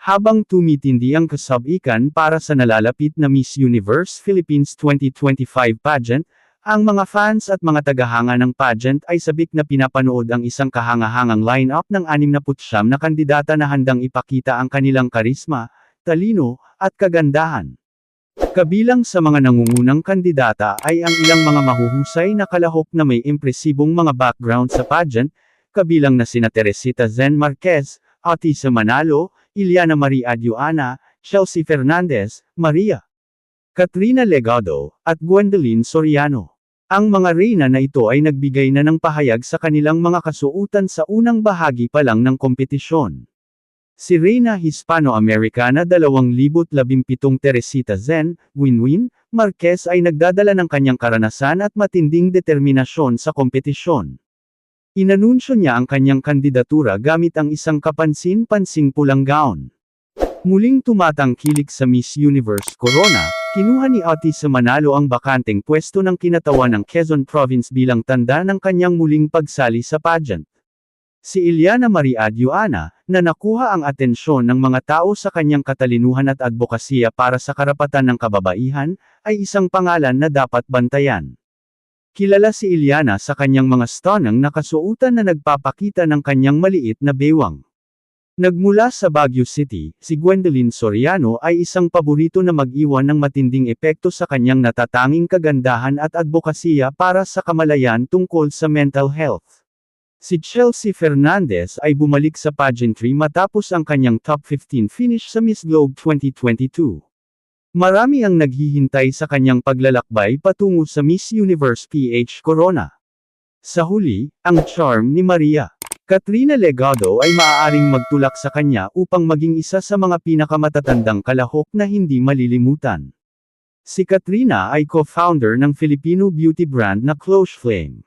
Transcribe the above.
Habang tumitindi ang kasabikan para sa nalalapit na Miss Universe Philippines 2025 pageant, ang mga fans at mga tagahanga ng pageant ay sabik na pinapanood ang isang kahangahangang lineup ng 69 na kandidata na handang ipakita ang kanilang karisma, talino, at kagandahan. Kabilang sa mga nangungunang kandidata ay ang ilang mga mahuhusay na kalahok na may impresibong mga background sa pageant, kabilang na sina Teresita Zen Marquez, Atisa Manalo, Iliana Maria Aduana, Chelsea Fernandez, Maria Katrina Legado, at Gwendolyn Soriano. Ang mga reyna na ito ay nagbigay na ng pahayag sa kanilang mga kasuutan sa unang bahagi pa lang ng kompetisyon. Si Reyna Hispano-Americana 2017 Teresita Zen, Winwin, Marquez ay nagdadala ng kanyang karanasan at matinding determinasyon sa kompetisyon. Inanunsyo niya ang kanyang kandidatura gamit ang isang kapansin-pansing pulang gown. Muling tumatangkilik sa Miss Universe Corona, kinuha ni Otis sa Manalo ang bakanteng pwesto ng kinatawan ng Quezon Province bilang tanda ng kanyang muling pagsali sa pageant. Si Iliana Maria Aduana, na nakuha ang atensyon ng mga tao sa kanyang katalinuhan at advokasya para sa karapatan ng kababaihan, ay isang pangalan na dapat bantayan. Kilala si Iliana sa kanyang mga stunang nakasuutan na nagpapakita ng kanyang maliit na bewang. Nagmula sa Baguio City, si Gwendolyn Soriano ay isang paborito na mag-iwan ng matinding epekto sa kanyang natatanging kagandahan at advokasya para sa kamalayan tungkol sa mental health. Si Chelsea Fernandez ay bumalik sa pageantry matapos ang kanyang top 15 finish sa Miss Globe 2022. Marami ang naghihintay sa kanyang paglalakbay patungo sa Miss Universe PH Corona. Sa huli, ang charm ni Maria. Katrina Legado ay maaaring magtulak sa kanya upang maging isa sa mga pinakamatatandang kalahok na hindi malilimutan. Si Katrina ay co-founder ng Filipino beauty brand na Close Flame.